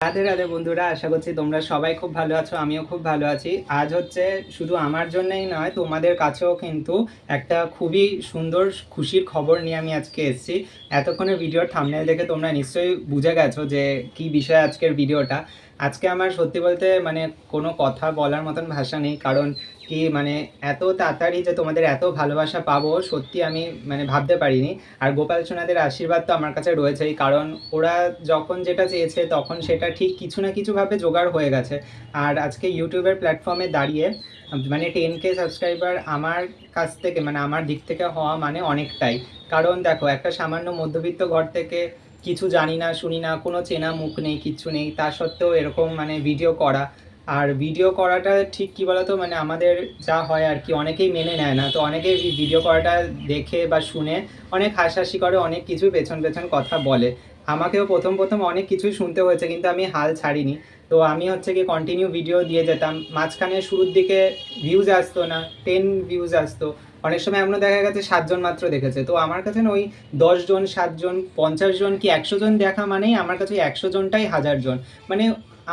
রাধে রাধে বন্ধুরা, আশা করছি তোমরা সবাই খুব ভালো আছো, আমিও খুব ভালো আছি। আজ হচ্ছে শুধু আমার জন্যই নয়, তোমাদের কাছেও কিন্তু একটা খুবই সুন্দর খুশির খবর নিয়ে আমি আজকে এসেছি। এতক্ষণে ভিডিওর থামনেল দেখে তোমরা নিশ্চয়ই বুঝে গেছো যে কি বিষয় আজকের ভিডিওটা। আজকে আমার সত্যি বলতে মানে কোনো কথা বলার মতন ভাষা নেই, কারণ কি মানে এত তাড়াতাড়ি যে তোমাদের এত ভালোবাসা পাবো, সত্যি আমি মানে ভাবতে পারিনি। আর গোপাল সোনাদের আশীর্বাদ তো আমার কাছে রয়েছেই, কারণ ওরা যখন যেটা চেয়েছে তখন সেটা ঠিক কিছু না কিছুভাবে জোগাড় হয়ে গেছে। আর আজকে ইউটিউবের প্ল্যাটফর্মে দাঁড়িয়ে মানে টেন কে সাবস্ক্রাইবার আমার কাছ থেকে মানে আমার দিক থেকে হওয়া মানে অনেকটাই। কারণ দেখো, একটা সামান্য মধ্যবিত্ত ঘর থেকে কিছু জানি না, শুনি না, কোনো চেনা মুখ নেই, কিচ্ছু নেই, তা সত্ত্বেও এরকম মানে ভিডিও করা আর ভিডিও করাটা ঠিক কি বলতো? মানে আমাদের যা হয় আর কি, অনেকেই মেনে নেয় না। তো অনেকেই ভিডিও করাটা দেখে বা শুনে অনেক হাসাহাসি করে, অনেক কিছু পেছন পেছন কথা বলে। আমাকেও প্রথম প্রথম অনেক কিছুই শুনতে হয়েছে, কিন্তু আমি হাল ছাড়িনি। তো আমি হচ্ছে কি কন্টিনিউ ভিডিও দিয়ে যেতাম। মাঝখানে শুরুর দিকে ভিউজ আসতো না টেন ভিউজ আসতো। অনেক সময় এমনও দেখা গেছে, সাতজন মাত্র দেখেছে। তো আমার কাছে না ওই দশজন, সাতজন, পঞ্চাশ জন কি একশো জন দেখা মানেই আমার কাছে একশো জনটাই হাজার জন। মানে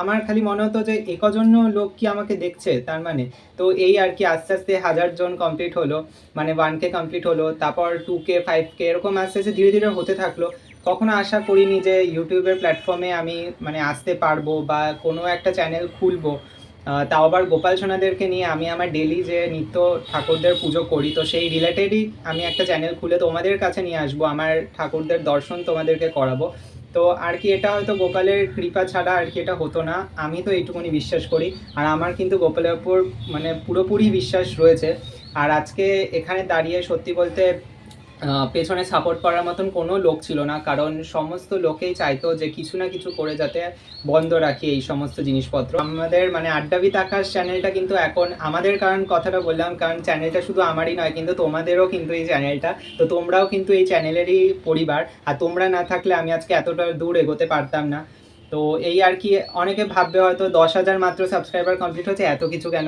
আমার খালি মনে হতো যে এ কজন্য লোক কি আমাকে দেখছে, তার মানে। তো এই আর কি আস্তে আস্তে হাজার জন কমপ্লিট হলো মানে ওয়ান কে কমপ্লিট হলো, তারপর টু কে ফাইভ কে এরকম আস্তে আস্তে ধীরে ধীরে হতে থাকল। কখনো আশা করিনি যে ইউটিউবের প্ল্যাটফর্মে আমি মানে আসতে পারব বা কোনো একটা চ্যানেল খুলবো। তাও আবার গোপাল সোনাদেরকে নিয়ে আমি আমার ডেলি যে নিত্য ঠাকুরদের পুজো করি, তো সেই রিলেটেডই আমি একটা চ্যানেল খুলে তোমাদের কাছে নিয়ে আসব, আমার ঠাকুরদের দর্শন তোমাদেরকে করাবো। তো আর কি এটা হয়তো গোপালের কৃপা ছাড়া আর কি এটা হতো না। আমি তো এইটুকুনি বিশ্বাস করি। আর আমার কিন্তু গোপালের উপর মানে পুরোপুরি বিশ্বাস রয়েছে। আর আজকে এখানে দাঁড়িয়ে সত্যি বলতে পেছনে সাপোর্ট করার মতন কোনো লোক ছিল না, কারণ সমস্ত লোকেই চাইতো যে কিছু না কিছু করে যাতে বন্ধ রাখি এই সমস্ত জিনিসপত্র। আমাদের মানে আড্ডাবিত আকাশ চ্যানেলটা কিন্তু এখন আমাদের কারণ কথাটা বললাম, কারণ চ্যানেলটা শুধু আমারই নয়, কিন্তু তোমাদেরও কিন্তু এই চ্যানেলটা তো তোমরাও কিন্তু এই চ্যানেলেরই পরিবার, আর তোমরা না থাকলে আমি আজকে এতটা দূর এগোতে পারতাম না। তো এই আর কি, অনেকে ভাববে হয়তো দশ হাজার মাত্র সাবস্ক্রাইবার কমপ্লিট হচ্ছে, এত কিছু কেন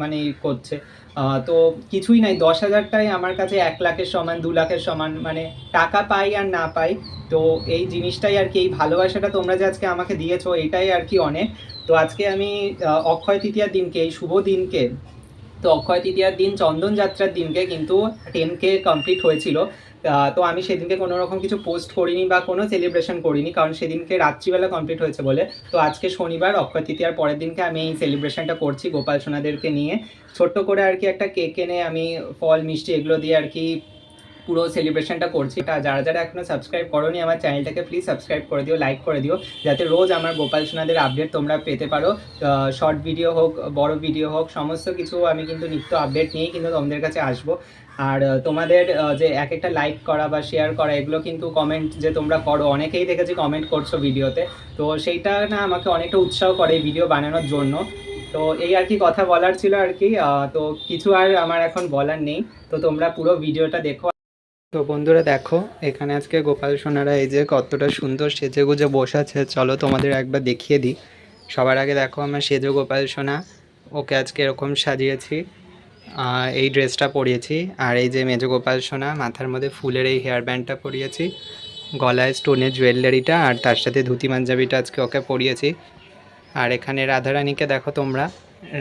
মানে করছে? তো কিছুই নাই, দশ হাজারটাই আমার কাছে এক লাখের সমান, দু লাখের সমান মানে টাকা পাই আর না পাই। তো এই জিনিসটাই আর কি, এই ভালোবাসাটা তোমরা যে আজকে আমাকে দিয়েছ, এটাই আর কি অনেক। তো আজকে আমি অক্ষয় তৃতীয়ার দিনকে, এই শুভ দিনকে তো অক্ষয় তৃতীয়ার দিন, চন্দন যাত্রার দিনকে কিন্তু টেন কে কমপ্লিট হয়েছিল। তো আমি সেদিনকে কোনো রকম কিছু পোস্ট করিনি বা কোনো সেলিব্রেশন করিনি, কারণ সেদিনকে রাত্রিবেলা কমপ্লিট হয়েছে বলে। তো আজকে শনিবার, অক্ষয় তৃতীয়ার পরের দিনকে আমি এই সেলিব্রেশনটা করছি গোপাল সোনাদেরকে নিয়ে। ছোট্ট করে আর কি একটা কেক এনে আমি ফল, মিষ্টি এগুলো দিয়ে আর কি পুরো সেলিব্রেশনটা করছি। এটা যারা যারা এখনও সাবস্ক্রাইব করোনি আমার চ্যানেলটাকে প্লিজ সাবস্ক্রাইব করে দিও লাইক করে দিও, যাতে রোজ আমার গোপাল সোনাদের আপডেট তোমরা পেতে পারো। শর্ট ভিডিও হোক, বড় ভিডিও হোক, সমস্ত কিছু আমি কিন্তু নিত্য আপডেট নিয়েই কিন্তু তোমাদের কাছে আসব। আর তোমাদের যে এক একটা লাইক করা বা শেয়ার করা, এগুলো কিন্তু কমেন্ট যে তোমরা করো, অনেকেই দেখেছি কমেন্ট করছ ভিডিওতে তো সেইটা না আমাকে অনেকটা উৎসাহ করে ভিডিও বানানোর জন্য। তো এই আর কি কথা বলার ছিল আর কি। তো কিছু আর আমার এখন বলার নেই। তো তোমরা পুরো ভিডিওটা দেখো। তো বন্ধুরা দেখো, এখানে আজকে গোপাল সোনারা এই যে কতটা সুন্দর সেজে গুজে বসে আছে চলো তোমাদের একবার দেখিয়ে দিই। সবার আগে দেখো আমার সেজে গোপাল সোনা, ওকে আজকে এরকম সাজিয়েছি এই ড্রেসটা পরিয়েছি। আর এই যে মেজো গোপাল সোনা, মাথার মধ্যে ফুলের এই হেয়ার ব্যান্ডটা পরিয়েছি, গলায় স্টোনের জুয়েলারিটা আর তার সাথে ধুতি পাঞ্জাবিটা আজকে ওকে পরিয়েছি। আর এখানে রাধারানীকে দেখো তোমরা,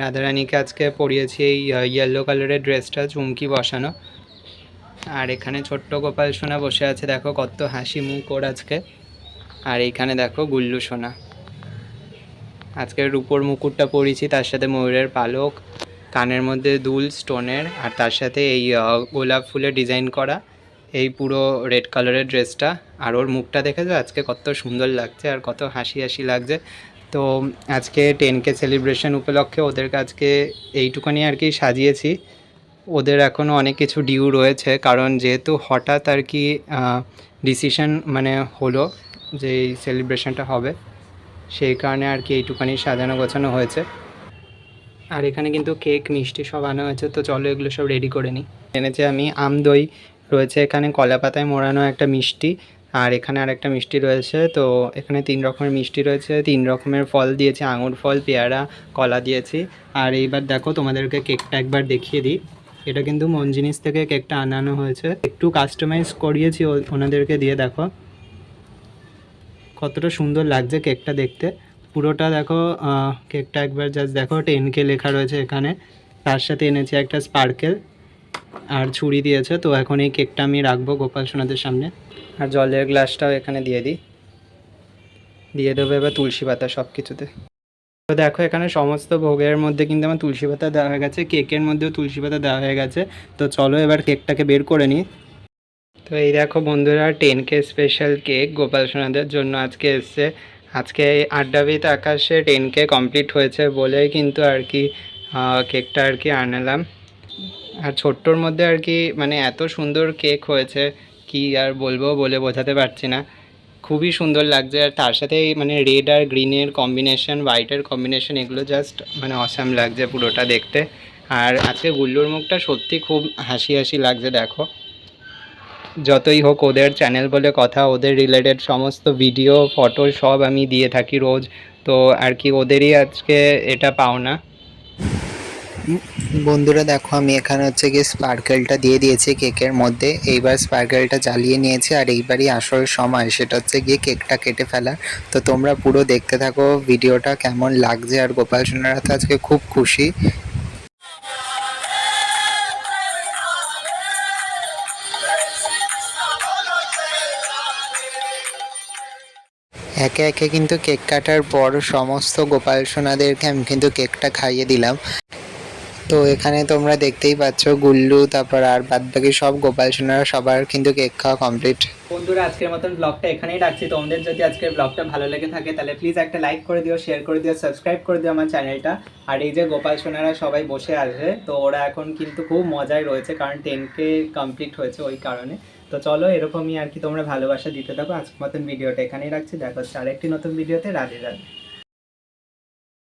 রাধারানীকে আজকে পরিয়েছি এই ইয়েলো কালারের ড্রেসটা চুমকি বসানো। আর এখানে ছোট্ট গোপাল সোনা বসে আছে। দেখো কত হাসি মুখ ওর আজকে। আর এইখানে দেখো গুল্লু সোনা। আজকে রূপোর মুকুটটা পরিয়েছি, তার সাথে ময়ূরের পালক, কানের মধ্যে দুল, স্টোনের, আর তার সাথে এই গোলাপ ফুলের ডিজাইন করা। এই পুরো রেড কালারের ড্রেসটা। আর ওর মুখটা দেখেছ আজকে কত সুন্দর লাগছে আর কত হাসি হাসি লাগছে। তো আজকে টেন কে সেলিব্রেশন উপলক্ষে ওদেরকে আজকে এইটুখানি আর কি সাজিয়েছি। ওদের এখনও অনেক কিছু ডিউ রয়েছে, কারণ যেহেতু হঠাৎ আর কি ডিসিশন মানে হলো যে এই সেলিব্রেশনটা হবে, সেই কারণে আর কি এইটুখানি সাজানো গোছানো হয়েছে। আর এখানে কিন্তু কেক মিষ্টি সব আনা হয়েছে, তো চলো এগুলো সব রেডি করে নিই। এনেছি আমি আম দই, রয়েছে এখানে কলা পাতায় মোড়ানো একটা মিষ্টি, আর এখানে আর একটা মিষ্টি রয়েছে, তো এখানে তিন রকমের মিষ্টি রয়েছে, তিন রকমের ফল দিয়েছি, আঙুর ফল, পেয়ারা, কলা দিয়েছি। আর এইবার দেখো তোমাদেরকে কেকটা একবার দেখিয়ে দিই। এটা কিন্তু মন জিনিস থেকে কেকটা আনানো হয়েছে। একটু কাস্টমাইজ করিয়েছি ওনাদেরকে দিয়ে, দেখো। কতটা সুন্দর লাগছে কেকটা দেখতে। পুরোটা দেখো কেকটা একবার জাস্ট দেখো টেন কে লেখা রয়েছে এখানে। তার সাথে এনেছি একটা স্পার্কেল আর ছুরি দিয়েছে। তো এখন এই কেকটা আমি রাখব গোপাল সোনাদের সামনে। আর জলের গ্লাসটাও এখানে দিয়ে দিই। দিয়ে দেবো এবার তুলসী পাতা সব কিছুতে তো দেখো, এখানে সমস্ত ভোগের মধ্যে কিন্তু আমার তুলসী পাতা দেওয়া হয়ে গেছে, কেকের মধ্যেও তুলসী পাতা দেওয়া হয়ে গেছে। তো চলো এবার কেকটাকে বের করে নিই। তো এই দেখো বন্ধুরা টেন কে স্পেশাল কেক গোপাল সোনাদের জন্য আজকে এসছে। আজকে এই আড্ডাবিত আকাশে টেন কে কমপ্লিট হয়েছে বলেই কিন্তু আর কি কেকটা আর কি আনালাম। আর ছোট্টর মধ্যে আর কি মানে এত সুন্দর কেক হয়েছে, কি আর বলব বলে বোঝাতে পারছি না। খুবই সুন্দর লাগছে। আর তার সাথে মানে রেড আর গ্রিনের কম্বিনেশন হোয়াইটের কম্বিনেশন এগুলো জাস্ট মানে অসাম লাগছে পুরোটা দেখতে। আর আজকে গুল্লুর মুখটা সত্যি খুব হাসি হাসি লাগছে, দেখো। যতই হোক ওদের চ্যানেল বলে কথা, ওদের রিলেটেড সমস্ত ভিডিও ফটো সব আমি দিয়ে থাকি রোজ। তো আর কি ওদেরই আজকে এটা পাওনা। বন্ধুরা, দেখো, আমি এখানে হচ্ছে গিয়ে স্পার্কেলটা দিয়ে দিয়েছি কেকের মধ্যে। এইবার স্পার্কেলটা জ্বালিয়ে নিয়েছি, আর এইবারই আসল সময়, সেটা হচ্ছে গিয়ে কেকটা কেটে ফেলার তো তোমরা পুরো দেখতে থাকো, ভিডিওটা কেমন লাগছে, আর গোপাল সোনারা তো আজকে খুব খুশি। একে একে কিন্তু কেক কাটার পর সমস্ত গোপাল সোনাদেরকে আমি কিন্তু কেকটা খাইয়ে দিলাম। তো এখানে তোমরা দেখতেই পাচ্ছ গুল্লু, তারপর আর বাদ বাকি সব গোপাল সোনারা সবার কিন্তু কেক খাওয়া কমপ্লিট বন্ধুরা, আজকের মতন ব্লগটা এখানেই রাখছি। তোমাদের যদি আজকের ব্লগটা ভালো লেগে থাকে, তাহলে প্লিজ একটা লাইক করে দিও শেয়ার করে দিও সাবস্ক্রাইব করে দিও আমার চ্যানেলটা আর এই যে গোপাল সোনারা সবাই বসে আছে, তো ওরা এখন কিন্তু খুব মজায় রয়েছে, কারণ টেন কে কমপ্লিট হয়েছে ওই কারণে। তো চলো, এরকমই আর কি তোমরা ভালোবাসা দিতে থাকো। আজকের মতন ভিডিওটা এখানেই রাখছি। দেখো আরেকটি নতুন ভিডিওতে রাধে রাধে।